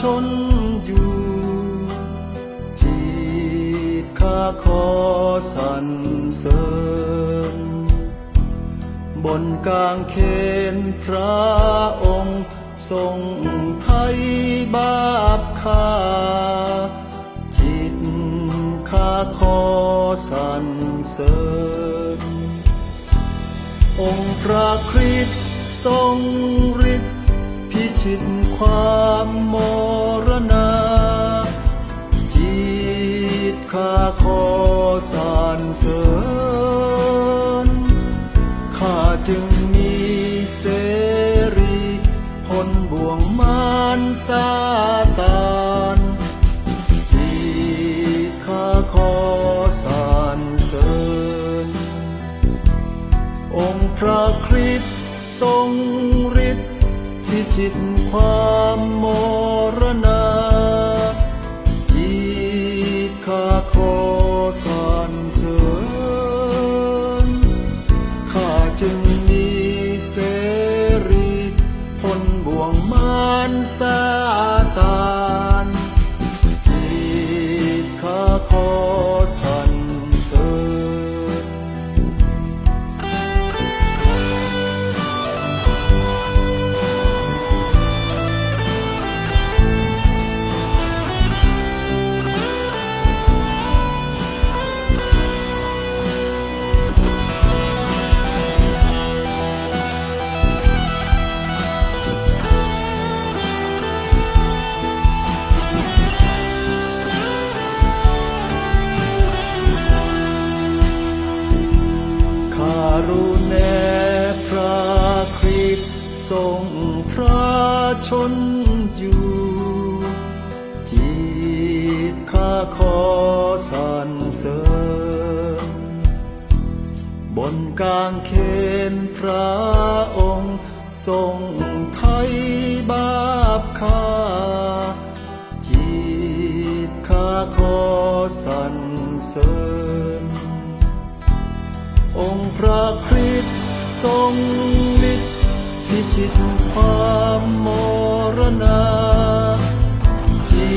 ชนอยู่ จิตข้าขอสรรเสริญ บนกลางเขนพระองค์ทรงไทยบาปข้าจิตข้าขอสรรเสริญ องค์พระคริสต์ทรงฤทธิ์ พิชิตความมรณา จิตข้าขอสรรเสริญข้าจึงมีเสรีพ้นบ่วงมารซาตานจิตข้าขอสรรเสริญ องค์พระคริสต์ทรง พิชิตความมรณาจีคาขอสอนเสริญข้าจึงมีเสรีพ้นบ่วงมารซา รู้แนพระคริสต์ทรงพระชนอยู่ จิตข้าขอสรรเสริญ บนกลางเขนพระองค์ ทรงไทยบาปข้าจิตข้าขอสรรเสริญ องค์พระคริสต์ทรงฤทธิ์พิชิตความมรณาจิ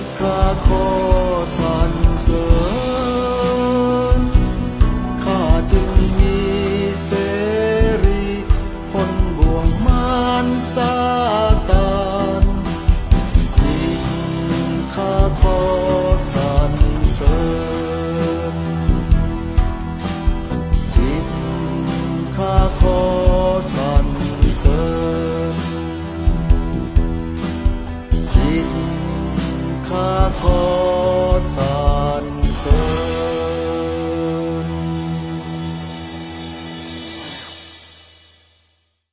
ตข้าขอสรรเสริญ